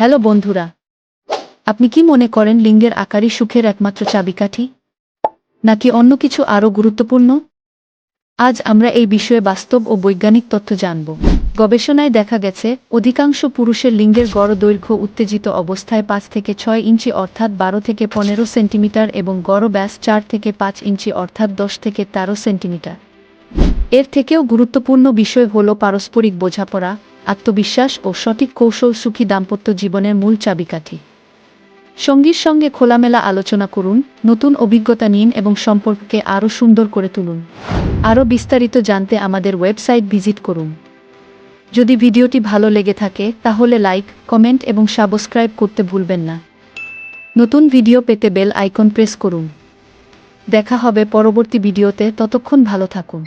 Hello বন্ধুরা, আপনি কি মনে করেন লিঙ্গের আকারই সুখের একমাত্র চাবিকাঠি? নাকি অন্য কিছু আরও গুরুত্বপূর্ণ? আজ আমরা এই বিষয়ে বাস্তব ও বৈজ্ঞানিক তথ্য জানব। গবেষণায় দেখা গেছে, অধিকাংশ পুরুষের লিঙ্গের গড় দৈর্ঘ্য উত্তেজিত অবস্থায় পাঁচ থেকে ছয় ইঞ্চি অর্থাৎ বারো থেকে পনেরো সেন্টিমিটার এবং গড় ব্যাস চার থেকে পাঁচ ইঞ্চি অর্থাৎ দশ থেকে তেরো সেন্টিমিটার। এর থেকেও গুরুত্বপূর্ণ বিষয় হল পারস্পরিক বোঝাপড়া আত্মবিশ্বাস ও সঠিক কৌশল সুখী দাম্পত্য জীবনের মূল চাবিকাঠি। সঙ্গীর সঙ্গে খোলামেলা আলোচনা করুন, নতুন অভিজ্ঞতা নিন এবং সম্পর্ককে আরও সুন্দর করে তুলুন। আরও বিস্তারিত জানতে আমাদের ওয়েবসাইট ভিজিট করুন। যদি ভিডিওটি ভালো লেগে থাকে, তাহলে লাইক, কমেন্ট এবং সাবস্ক্রাইব করতে ভুলবেন না। নতুন ভিডিও পেতে বেল আইকন প্রেস করুন। দেখা হবে পরবর্তী ভিডিওতে, ততক্ষণ ভালো থাকুন।